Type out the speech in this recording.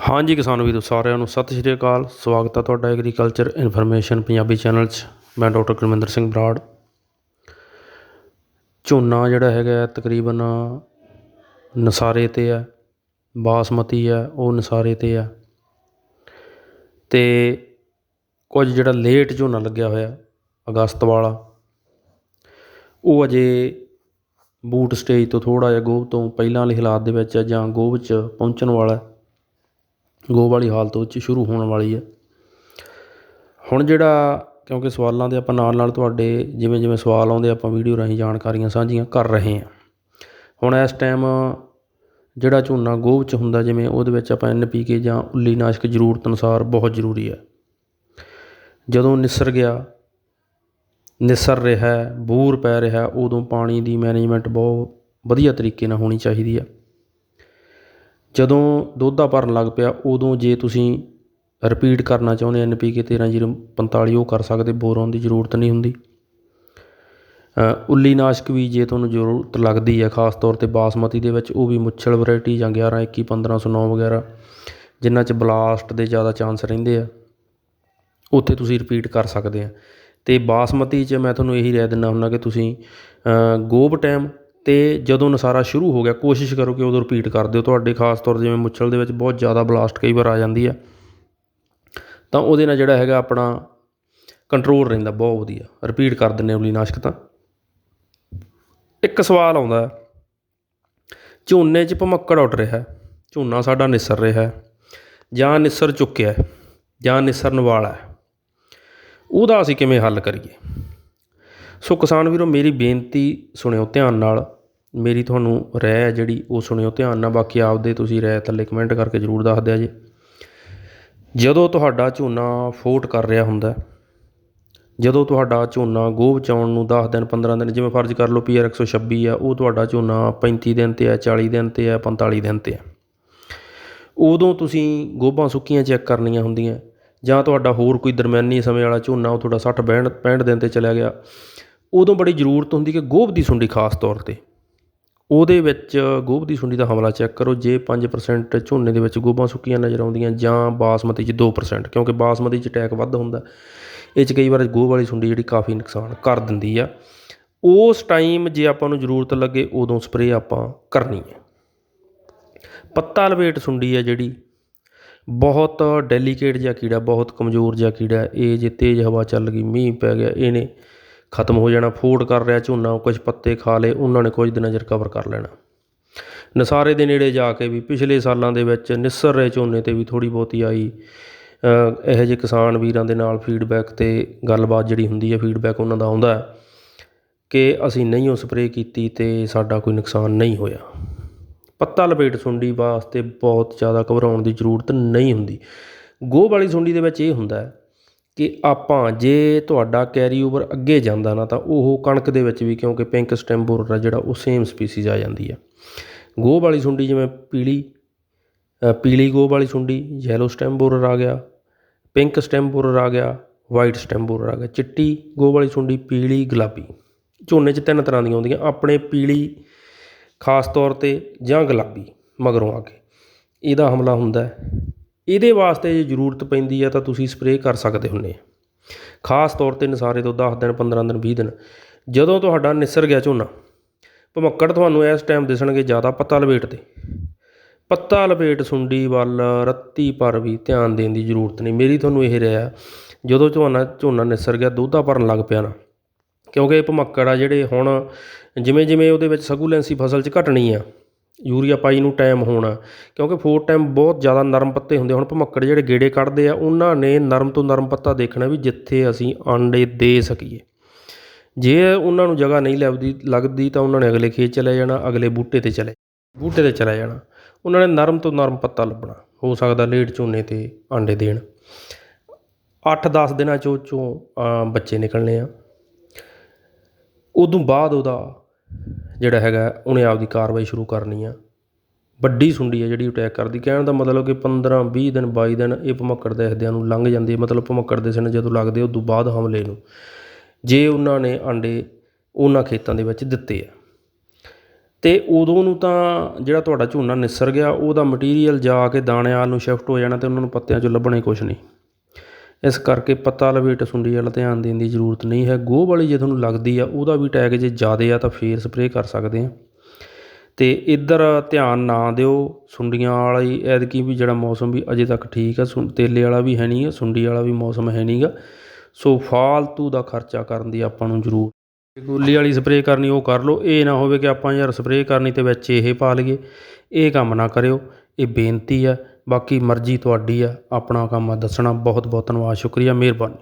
ਹਾਂਜੀ ਕਿਸਾਨ ਵੀਰੋ, ਸਾਰਿਆਂ ਨੂੰ ਸਤਿ ਸ਼੍ਰੀ ਅਕਾਲ। ਸਵਾਗਤ ਹੈ ਤੁਹਾਡਾ ਐਗਰੀਕਲਚਰ ਇਨਫੋਰਮੇਸ਼ਨ ਪੰਜਾਬੀ ਚੈਨਲ 'ਚ। ਮੈਂ ਡਾਕਟਰ ਕੁਲਵਿੰਦਰ ਸਿੰਘ ਬਰਾੜ। ਝੋਨਾ ਜਿਹੜਾ ਹੈਗਾ ਤਕਰੀਬਨ ਨਸਾਰੇ ਤੇ ਹੈ, ਬਾਸਮਤੀ ਹੈ, ਉਹ ਨਸਾਰੇ ਤੇ ਹੈ। ਤੇ ਕੁਝ ਜਿਹੜਾ ਲੇਟ ਝੋਨਾ ਲੱਗਿਆ ਹੋਇਆ, ਅਗਸਤ ਵਾਲਾ, ਉਹ ਅਜੇ ਬੂਟ ਸਟੇਜ ਤੋਂ ਥੋੜਾ ਜਿਹਾ ਗੋਭ ਤੋਂ ਪਹਿਲਾਂ ਵਾਲੇ ਹਾਲਾਤ ਦੇ ਵਿੱਚ ਹੈ ਜਾਂ ਗੋਭ 'ਚ ਪਹੁੰਚਣ ਵਾਲਾ ਹੈ ਵਾਲੀ ਹਾਲਤ ਵਿੱਚ ਸ਼ੁਰੂ ਹੋਣ ਵਾਲੀ ਹੈ। ਹੁਣ ਜਿਹੜਾ, ਕਿਉਂਕਿ ਸਵਾਲਾਂ ਦੇ ਆਪਾਂ ਨਾਲ ਨਾਲ ਤੁਹਾਡੇ ਜਿਵੇਂ ਜਿਵੇਂ ਸਵਾਲ ਆਉਂਦੇ, ਆਪਾਂ ਵੀਡੀਓ ਰਾਹੀਂ ਜਾਣਕਾਰੀਆਂ ਸਾਂਝੀਆਂ ਕਰ ਰਹੇ ਹਾਂ। ਹੁਣ ਇਸ ਟਾਈਮ ਜਿਹੜਾ ਝੋਨਾ ਗੋਹ 'ਚ ਹੁੰਦਾ, ਜਿਵੇਂ ਉਹਦੇ ਵਿੱਚ ਆਪਾਂ ਐੱਨ ਪੀ ਕੇ ਜਾਂ ਉੱਲੀ ਨਾਸ਼ਕ ਜ਼ਰੂਰਤ ਅਨੁਸਾਰ ਬਹੁਤ ਜ਼ਰੂਰੀ ਹੈ। ਜਦੋਂ ਨਿਸਰ ਗਿਆ, ਨਿਸਰ ਰਿਹਾ ਬੂਰ ਪੈ ਰਿਹਾ, ਉਦੋਂ ਪਾਣੀ ਦੀ ਮੈਨੇਜਮੈਂਟ ਬਹੁਤ ਵਧੀਆ ਤਰੀਕੇ ਨਾਲ ਹੋਣੀ ਚਾਹੀਦੀ ਹੈ। ਜਦੋਂ ਦੋਧਾ ਭਰਨ ਲੱਗ ਪਿਆ ਉਦੋਂ ਜੇ ਤੁਸੀਂ ਰਿਪੀਟ ਕਰਨਾ ਚਾਹੁੰਦੇ ਐਨ ਪੀ ਕੇ 13045 ਉਹ ਕਰ ਸਕਦੇ ਬੋਰੋਨ ਦੀ ਜ਼ਰੂਰਤ ਨਹੀਂ ਹੁੰਦੀ। ਉੱਲੀ ਨਾਸ਼ਕ ਵੀ ਜੇ ਤੁਹਾਨੂੰ ਜ਼ਰੂਰਤ ਲੱਗਦੀ ਹੈ ਖਾਸ ਤੌਰ ਤੇ ਬਾਸਮਤੀ ਦੇ ਵਿੱਚ ਉਹ ਵੀ ਮੁੱਛਲ ਵੈਰਾਈਟੀ ਜਾਂ 11 21 1509 ਵਗੈਰਾ ਜਿਨ੍ਹਾਂ 'ਚ ਬਲਾਸਟ ਦੇ ਜ਼ਿਆਦਾ ਚਾਂਸ ਰਹਿੰਦੇ ਆ ਉੱਥੇ ਤੁਸੀਂ ਰਿਪੀਟ ਕਰ ਸਕਦੇ ਆ। ਤੇ ਬਾਸਮਤੀ 'ਚ ਮੈਂ ਤੁਹਾਨੂੰ ਇਹੀ ਰਹਿ ਦਿੰਦਾ ਹੁੰਦਾ ਕਿ ਤੁਸੀਂ ਅ, ਗੋਬ ਟਾਈਮ ਅਤੇ ਜਦੋਂ ਨਸਾਰਾ ਸ਼ੁਰੂ ਹੋ ਗਿਆ, ਕੋਸ਼ਿਸ਼ ਕਰੋ ਕਿ ਉਦੋਂ ਰਿਪੀਟ ਕਰ ਦਿਓ। ਤੁਹਾਡੇ ਖਾਸ ਤੌਰ ਜਿਵੇਂ ਮੁੱਛਲ ਦੇ ਵਿੱਚ ਬਹੁਤ ਜ਼ਿਆਦਾ ਬਲਾਸਟ ਕਈ ਵਾਰ ਆ ਜਾਂਦੀ ਹੈ ਤਾਂ ਉਹਦੇ ਨਾਲ ਜਿਹੜਾ ਹੈਗਾ ਆਪਣਾ ਕੰਟਰੋਲ ਰਹਿੰਦਾ, ਬਹੁਤ ਵਧੀਆ। ਰਿਪੀਟ ਕਰ ਦਿੰਦੇ ਉਲੀ ਨਾਸ਼ਕ ਤਾਂ। ਇੱਕ ਸਵਾਲ ਆਉਂਦਾ ਝੋਨੇ 'ਚ ਭਮੱਕੜ ਉੱਡ ਰਿਹਾ ਝੋਨਾ ਸਾਡਾ ਨਿਸਰ ਰਿਹਾ ਜਾਂ ਨਿਸਰ ਚੁੱਕਿਆ ਜਾਂ ਨਿਸਰਨ ਵਾਲਾ ਉਹਦਾ ਅਸੀਂ ਕਿਵੇਂ ਹੱਲ ਕਰੀਏ? ਸੋ ਕਿਸਾਨ ਵੀਰੋ, ਮੇਰੀ ਬੇਨਤੀ ਸੁਣਿਓ ਧਿਆਨ ਨਾਲ। ਮੇਰੀ ਤੁਹਾਨੂੰ ਰਾਏ ਹੈ ਜਿਹੜੀ, ਉਹ ਸੁਣਿਓ, ਧਿਆਨ ਨਾਲ, ਬਾਕੀ ਆਪਦੇ ਤੁਸੀਂ ਰਾਏ ਥੱਲੇ ਕਮੈਂਟ ਕਰਕੇ ਜ਼ਰੂਰ ਦੱਸ ਦਿਆ ਜੇ। ਜਦੋਂ ਤੁਹਾਡਾ ਝੋਨਾ ਫੋਟ ਕਰ ਰਿਹਾ ਹੁੰਦਾ ਜਦੋਂ ਤੁਹਾਡਾ ਝੋਨਾ ਗੋਭ ਚਾਉਣ ਨੂੰ 10 ਦਿਨ 15 ਦਿਨ, ਜਿਵੇਂ ਫਰਜ਼ ਕਰ ਲਓ ਪੀਆਰ 126 ਆ, ਉਹ ਤੁਹਾਡਾ ਝੋਨਾ 35 ਦਿਨ ਤੇ ਆ 40 ਦਿਨ ਤੇ ਆ 45 ਦਿਨ ਤੇ ਆ। ਉਦੋਂ ਤੁਸੀਂ ਗੋਭਾਂ ਸੁੱਕੀਆਂ ਚੈੱਕ ਕਰਨੀਆਂ ਹੁੰਦੀਆਂ, ਜਾਂ ਤੁਹਾਡਾ ਹੋਰ ਕੋਈ ਦਰਮਿਆਨੀ ਸਮੇਂ ਵਾਲਾ ਝੋਨਾ, ਉਹ ਤੁਹਾਡਾ 60 65 65 ਦਿਨ ਤੇ ਚਲਾ ਗਿਆ। ਉਦੋਂ ਬੜੀ ਜ਼ਰੂਰਤ ਹੁੰਦੀ ਕਿ ਗੋਭ ਦੀ ਸੁੰਡੀ ਖਾਸ ਤੌਰ ਤੇ। ਉਹਦੇ ਵਿੱਚ ਗੋਭ ਦੀ ਸੁੰਡੀ ਦਾ ਹਮਲਾ ਚੈੱਕ ਕਰੋ, ਜੇ 5% ਝੋਨੇ ਦੇ ਵਿੱਚ ਗੋਭਾਂ ਸੁੱਕੀਆਂ ਨਜ਼ਰ ਆਉਂਦੀਆਂ ਜਾਂ ਬਾਸਮਤੀ 'ਚ 2% ਕਿਉਂਕਿ ਬਾਸਮਤੀ 'ਚ ਅਟੈਕ ਵੱਧ ਹੁੰਦਾ। ਇਹ 'ਚ ਕਈ ਵਾਰ ਗੋਭ ਵਾਲੀ ਸੁੰਡੀ ਜਿਹੜੀ ਕਾਫੀ ਨੁਕਸਾਨ ਕਰ ਦਿੰਦੀ ਆ। ਉਸ ਟਾਈਮ ਜੇ ਆਪਾਂ ਨੂੰ ਜ਼ਰੂਰਤ ਲੱਗੇ, ਉਦੋਂ ਸਪਰੇਅ ਆਪਾਂ ਕਰਨੀ ਹੈ ਪੱਤਾ ਲਵੇਟ ਸੁੰਡੀ ਹੈ ਜਿਹੜੀ, ਬਹੁਤ ਡੈਲੀਕੇਟ ਜਿਹਾ ਕੀੜਾ, ਬਹੁਤ ਕਮਜ਼ੋਰ ਜਿਹਾ ਕੀੜਾ, ਇਹ ਜੇ ਤੇਜ਼ ਹਵਾ ਚੱਲ ਗਈ, ਮੀਂਹ ਪੈ ਗਿਆ, ਇਹਨੇ ਖਤਮ ਹੋ ਜਾਣਾ ਫੋੜ ਕਰ ਰਿਹਾ ਝੋਨਾ, ਕੁਝ ਪੱਤੇ ਖਾ ਲਏ, ਉਹਨਾਂ ਨੇ ਕੁਝ ਦਿਨਾਂ 'ਚ ਰਿਕਵਰ ਕਰ ਲੈਣਾ। ਨਸਾਰੇ ਦੇ ਨੇੜੇ ਜਾ ਕੇ ਵੀ ਪਿਛਲੇ ਸਾਲਾਂ ਦੇ ਵਿੱਚ ਨਿਸਰ ਰਹੇ ਝੋਨੇ ਤੇ ਵੀ ਥੋੜੀ ਬਹੁਤੀ ਆਈ। ਇਹੋ ਜਿਹੇ ਕਿਸਾਨ ਵੀਰਾਂ ਦੇ ਨਾਲ ਫੀਡਬੈਕ ਤੇ ਗੱਲਬਾਤ ਜਿਹੜੀ ਹੁੰਦੀ ਹੈ ਫੀਡਬੈਕ ਉਹਨਾਂ ਦਾ ਆਉਂਦਾ ਕਿ ਅਸੀਂ ਨਹੀਂ ਉਹ ਸਪਰੇਅ ਕੀਤੀ ਤੇ ਸਾਡਾ ਕੋਈ ਨੁਕਸਾਨ ਨਹੀਂ ਹੋਇਆ। ਪੱਤਾ ਲਪੇਟ ਸੁੰਡੀ ਵਾਸਤੇ ਬਹੁਤ ਜ਼ਿਆਦਾ ਘਬਰਾਉਣ ਦੀ ਜ਼ਰੂਰਤ ਨਹੀਂ ਹੁੰਦੀ। ਗੋਹ ਵਾਲੀ ਸੁੰਡੀ ਦੇ ਵਿੱਚ ਇਹ ਹੁੰਦਾ ਹੈ ਕਿ ਆਪਾਂ ਜੇ ਤੁਹਾਡਾ ਕੈਰੀ ਓਵਰ ਅੱਗੇ ਜਾਂਦਾ ਨਾ ਤਾਂ ਉਹ ਕਣਕ ਦੇ ਵਿੱਚ ਵੀ ਕਿਉਂਕਿ ਪਿੰਕ ਸਟੈਮ ਬੋਰਰ ਆ ਜਿਹੜਾ ਉਹ ਸੇਮ ਸਪੀਸੀਜ਼ ਆ ਜਾਂਦੀ ਆ। ਗੋਹ ਵਾਲੀ ਸੁੰਡੀ ਜਿਵੇਂ ਪੀਲੀ ਪੀਲੀ ਗੋਹ ਵਾਲੀ ਸੁੰਡੀ ਯੈਲੋ ਸਟੈਮ ਬੋਰਰ ਆ ਗਿਆ ਪਿੰਕ ਸਟੈਮ ਬੋਰਰ ਆ ਗਿਆ ਵਾਈਟ ਸਟੈਮ ਬੋਰਰ ਆ ਗਿਆ। ਚਿੱਟੀ ਗੋਹ ਵਾਲੀ ਸੁੰਡੀ, ਪੀਲੀ ਗੁਲਾਬੀ। ਝੋਨੇ 'ਚ ਤਿੰਨ ਤਰ੍ਹਾਂ ਦੀਆਂ ਆਉਂਦੀਆਂ ਆਪਣੇ ਪੀਲੀ ਖਾਸ ਤੌਰ ਤੇ ਜਾਂ ਗੁਲਾਬੀ ਮਗਰੋਂ ਆ ਕੇ। ਇਹਦਾ ਹਮਲਾ ਹੁੰਦਾ ਇਹਦੇ ਵਾਸਤੇ ਜੇ ਜ਼ਰੂਰਤ ਪੈਂਦੀ ਹੈ ਤਾਂ ਤੁਸੀਂ ਸਪਰੇਅ ਕਰ ਸਕਦੇ ਹੁੰਦੇ ਖਾਸ ਤੌਰ ਤੇ ਨਸਾਰੇ ਤੋਂ 10 ਦਿਨ 15 ਦਿਨ 20 ਦਿਨ, ਜਦੋਂ ਤੁਹਾਡਾ ਨਿਸਰ ਗਿਆ ਝੋਨਾ, ਭਮੱਕੜ ਤੁਹਾਨੂੰ ਇਸ ਟਾਈਮ ਦਿਸਣਗੇ ਜ਼ਿਆਦਾ ਪੱਤਾ ਲਪੇਟ ਤੇ ਪੱਤਾ ਲਪੇਟ ਸੁੰਡੀ ਵੱਲ ਰੱਤੀ ਪਰ ਵੀ ਧਿਆਨ ਦੇਣ ਦੀ ਜ਼ਰੂਰਤ ਨਹੀਂ। ਮੇਰੀ ਤੁਹਾਨੂੰ ਇਹ ਰਿਹਾ, ਜਦੋਂ ਝੋਨਾ ਝੋਨਾ ਨਿਸਰ ਗਿਆ, ਦੋਧਾ ਭਰਨ ਲੱਗ ਪਿਆ ਨਾ, ਕਿਉਂਕਿ ਇਹ ਭਮੱਕੜ ਆ ਜਿਹੜੇ ਹੁਣ ਜਿਵੇਂ ਜਿਵੇਂ ਉਹਦੇ ਵਿੱਚ ਸਗੂਲੈਂਸੀ ਫਸਲ 'ਚ ਘਟਣੀ ਆ ਯੂਰੀਆ ਪਾਈ ਨੂੰ ਟਾਈਮ ਹੋਣਾ, ਕਿਉਂਕਿ ਫੋਰ ਟਾਈਮ ਬਹੁਤ ਜ਼ਿਆਦਾ ਨਰਮ ਪੱਤੇ ਹੁੰਦੇ ਹੁਣ ਭਮੱਕੜ ਜਿਹੜੇ ਗੇੜੇ ਕੱਢਦੇ ਆ, ਉਹਨਾਂ ਨੇ ਨਰਮ ਤੋਂ ਨਰਮ ਪੱਤਾ ਦੇਖਣਾ ਵੀ ਜਿੱਥੇ ਅਸੀਂ ਆਂਡੇ ਦੇ ਸਕੀਏ। ਜੇ ਉਹਨਾਂ ਨੂੰ ਜਗ੍ਹਾ ਨਹੀਂ ਲੱਭਦੀ, ਲੱਗਦੀ ਤਾਂ ਉਹਨਾਂ ਨੇ ਅਗਲੇ ਖੇਤ ਚਲੇ ਜਾਣਾ, ਅਗਲੇ ਬੂਟੇ ਤੇ ਚਲੇ, ਬੂਟੇ ਤੇ ਚਲੇ ਜਾਣਾ। ਉਹਨਾਂ ਨੇ ਨਰਮ ਤੋਂ ਨਰਮ ਪੱਤਾ ਲੱਭਣਾ, ਹੋ ਸਕਦਾ ਲੇਟ ਝੋਨੇ ਤੇ ਆਂਡੇ ਦੇਣ। 8-10 ਦਿਨਾਂ ਚੋਂ ਚੋਂ ਬੱਚੇ ਨਿਕਲਣੇ ਆ। ਉਦੋਂ ਬਾਅਦ ਉਹਦਾ ਜਿਹੜਾ ਹੈਗਾ, ਉਹਨੇ ਆਪਦੀ ਕਾਰਵਾਈ ਸ਼ੁਰੂ ਕਰਨੀ ਆ। ਵੱਡੀ ਸੁੰਡੀ ਹੈ ਜਿਹੜੀ ਅਟੈਕ ਕਰਦੀ। ਕਹਿਣ ਦਾ ਮਤਲਬ ਕਿ 15 20 ਦਿਨ 22 ਦਿਨ ਇਹ ਭਮੱਕੜ ਦੇਖਦਿਆਂ ਨੂੰ ਲੰਘ ਜਾਂਦੇ ਮਤਲਬ ਭਮੱਕੜ ਦੇ ਸਨ ਜਦੋਂ ਲੱਗਦੇ ਉਦੋਂ ਬਾਅਦ ਹਮਲੇ ਨੂੰ। ਜੇ ਉਹਨਾਂ ਨੇ ਆਂਡੇ ਉਹਨਾਂ ਖੇਤਾਂ ਦੇ ਵਿੱਚ ਦਿੱਤੇ ਆ। ਅਤੇ ਉਦੋਂ ਨੂੰ ਤਾਂ ਜਿਹੜਾ ਤੁਹਾਡਾ ਝੋਨਾ ਨਿਸਰ ਗਿਆ, ਉਹਦਾ ਮਟੀਰੀਅਲ ਜਾ ਕੇ ਦਾਣਿਆਂ ਵੱਲ ਨੂੰ ਸ਼ਿਫਟ ਹੋ ਜਾਣਾ ਅਤੇ ਉਹਨਾਂ ਨੂੰ ਪੱਤਿਆਂ 'ਚੋਂ ਲੱਭਣੇ ਹੀ ਕੁਛ ਨਹੀਂ। ਇਸ ਕਰਕੇ ਪੱਤਾ ਲਵੇਟ ਸੁੰਡੀ ਵੱਲ ਧਿਆਨ ਦੇਣ ਦੀ ਜ਼ਰੂਰਤ ਨਹੀਂ ਹੈ। ਗੋਹ ਵਾਲੀ ਜੇ ਤੁਹਾਨੂੰ ਲੱਗਦੀ ਆ, ਉਹਦਾ ਵੀ ਟੈਗ ਜੇ ਜ਼ਿਆਦੇ ਆ ਤਾਂ ਫੇਰ ਸਪਰੇਅ ਕਰ ਸਕਦੇ ਆ। ਅਤੇ ਇੱਧਰ ਧਿਆਨ ਨਾ ਦਿਓ ਸੁੰਡੀਆਂ ਵਾਲੀ ਐਦਕੀ ਵੀ ਜਿਹੜਾ ਮੌਸਮ ਵੀ ਅਜੇ ਤੱਕ ਠੀਕ ਆ, ਸੁ ਤੇਲੇ ਵਾਲਾ ਵੀ ਹੈ ਨਹੀਂ ਗਾ, ਸੁੰਡੀ ਵਾਲਾ ਵੀ ਮੌਸਮ ਹੈ ਨਹੀਂ ਗਾ। ਸੋ ਫਾਲਤੂ ਦਾ ਖਰਚਾ ਕਰਨ ਦੀ ਆਪਾਂ ਨੂੰ ਜ਼ਰੂਰ ਗੋਲੀ ਵਾਲੀ ਸਪਰੇਅ ਕਰਨੀ, ਉਹ ਕਰ ਲਓ। ਇਹ ਨਾ ਹੋਵੇ ਕਿ ਆਪਾਂ ਯਾਰ ਸਪਰੇਅ ਕਰਨੀ ਤੇ ਵਿੱਚ ਇਹ ਪਾ ਲਈਏ। ਇਹ ਕੰਮ ਨਾ ਕਰਿਓ, ਇਹ ਬੇਨਤੀ ਆ ਬਾਕੀ ਮਰਜ਼ੀ ਤੁਹਾਡੀ ਆ ਆਪਣਾ ਕੰਮ ਆ ਦੱਸਣਾ ਬਹੁਤ ਬਹੁਤ ਧੰਨਵਾਦ ਸ਼ੁਕਰੀਆ ਮਿਹਰਬਾਨੀ।